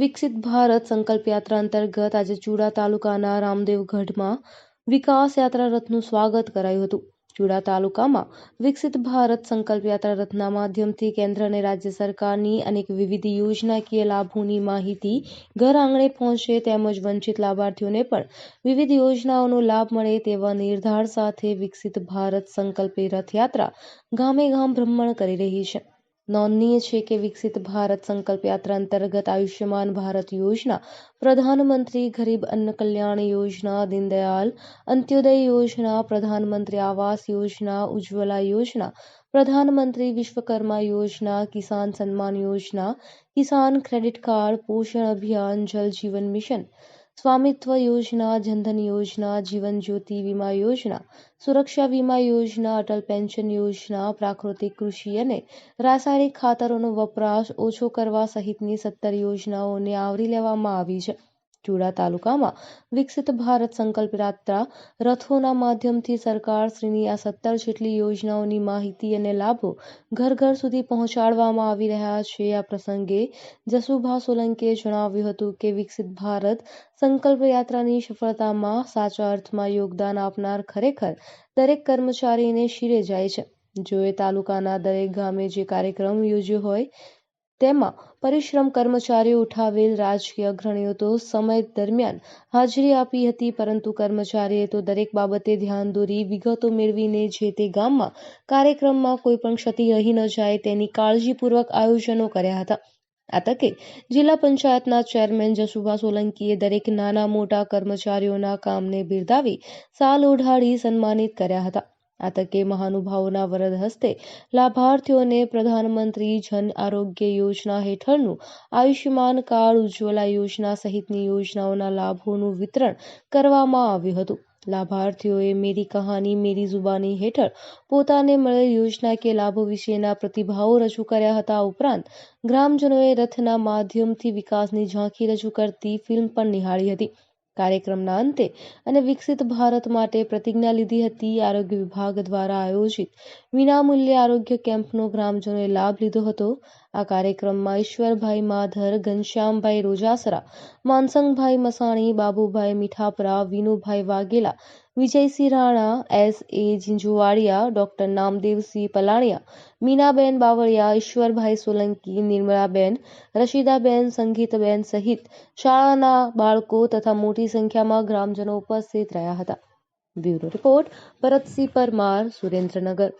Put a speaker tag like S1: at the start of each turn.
S1: વિકસિત ભારત સંકલ્પ યાત્રા અંતર્ગત આજે ચુડા તાલુકાના રામદેવગઢમાં વિકાસ યાત્રા રથનું સ્વાગત કરાયું હતું. ચુડા તાલુકામાં વિકસિત ભારત સંકલ્પ યાત્રા રથના માધ્યમથી કેન્દ્ર અને રાજ્ય સરકારની અનેક વિવિધ યોજનાકીય લાભોની માહિતી ઘર આંગણે પહોંચે તેમજ વંચિત લાભાર્થીઓને પણ વિવિધ યોજનાઓનો લાભ મળે તેવા નિર્ધાર સાથે વિકસિત ભારત સંકલ્પે રથયાત્રા ગામે ગામ ભ્રમણ કરી રહી છે. નોંધનીય છે કે વિકસિત ભારત સંકલ્પ યાત્રા અંતર્ગત આયુષ્યમાન ભારત યોજના, પ્રધાનમંત્રી ગરીબ અન્ન કલ્યાણ યોજના, દીનદયાલ અંત્યોદય યોજના, પ્રધાનમંત્રી આવાસ યોજના, ઉજ્જવલા યોજના, પ્રધાનમંત્રી વિશ્વકર્મા યોજના, કિસાન સન્માન યોજના, કિસાન ક્રેડિટ કાર્ડ, પોષણ અભિયાન, જલ જીવન મિશન સ્વામિત્વ યોજના, જનધન યોજના, જીવન જ્યોતિ વીમા યોજના, સુરક્ષા વીમા યોજના, અટલ પેન્શન યોજના, પ્રાકૃતિક કૃષિ અને રાસાયણિક ખાતરોનો વપરાશ ઓછો કરવા સહિતની સત્તર યોજનાઓને આવરી લેવામાં આવી છે. ચુડા તાલુકામાં વિકસિત ભારત સંકલ્પ યાત્રા રથોના માધ્યમથી સરકારશ્રીની આ સત્તર જેટલી યોજનાઓની માહિતી અને લાભો ઘર ઘર સુધી પહોંચાડવામાં આવી રહ્યા છે. આ પ્રસંગે જસુભા સોલંકીએ જણાવ્યું હતું કે વિકસિત ભારત સંકલ્પ યાત્રાની સફળતામાં સાચા અર્થમાં યોગદાન આપનાર ખરેખર દરેક કર્મચારીને શિરે જાય છે. જોએ તાલુકાના દરેક ગામે જે કાર્યક્રમ યોજ્યો હોય તેમાં પરિશ્રમ કર્મચારીઓ ઉઠાવેલ રાજકીય અગ્રણીઓ તો સમય દરમિયાન હાજરી આપી હતી, પરંતુ કર્મચારીએ તો દરેક બાબતે ધ્યાન દોરી વિગતો મેળવીને જે તે ગામમાં કાર્યક્રમમાં કોઈ પણ ક્ષતિ રહી ન જાય તેની કાળજીપૂર્વક આયોજનો કર્યા હતા. આ તકે જિલ્લા પંચાયતના ચેરમેન જસુભા સોલંકીએ દરેક નાના મોટા કર્મચારીઓના કામને બિરદાવી સાલ ઓઢાડી સન્માનિત કર્યા હતા. આ તકે મહાનુભાવોના વરદ હસ્તે લાભાર્થીઓને પ્રધાનમંત્રી જન આરોગ્ય યોજના હેઠળનું આયુષ્યમાન કાર્ડ ઉજ્જવલા યોજના સહિતની યોજનાઓના લાભોનું વિતરણ કરવામાં આવ્યું હતું. લાભાર્થીઓએ મેરી કહાની, મેરી જુબાની હેઠળ પોતાને મળેલ કે લાભો વિશેના પ્રતિભાવો રજૂ કર્યા હતા ઉપરાંત ગ્રામજનોએ રથના માધ્યમથી વિકાસની ઝાંખી રજૂ કરતી ફિલ્મ પણ નિહાળી હતી. કાર્યક્રમના અંતે અને વિકસિત ભારત માટે પ્રતિજ્ઞા લીધી હતી, આરોગ્ય વિભાગ દ્વારા આયોજિત વિનામૂલ્યે આરોગ્ય કેમ્પનો ગ્રામજનોએ લાભ લીધો હતો. આ કાર્યક્રમમાં Ishwarbhai Madhar, Ghanshyambhai Rojasara, Mansangbhai Masani, Babubhai Mithapara, Vinubhai Vaghela Vijaysinh Rana, S A Jhinjhuwadiya doctor Namdevsinh Palaniya, Minaben Bavaliya, Ishwarbhai Solanki, Nirmalaben, Rashidaben, Sangitben સહિત શાળાના બાળકો તથા મોટી સંખ્યામાં ગ્રામજનો ઉપસ્થિત રહ્યા હતા. Bureau report, Bharatsinh Parmar, Surendranagar.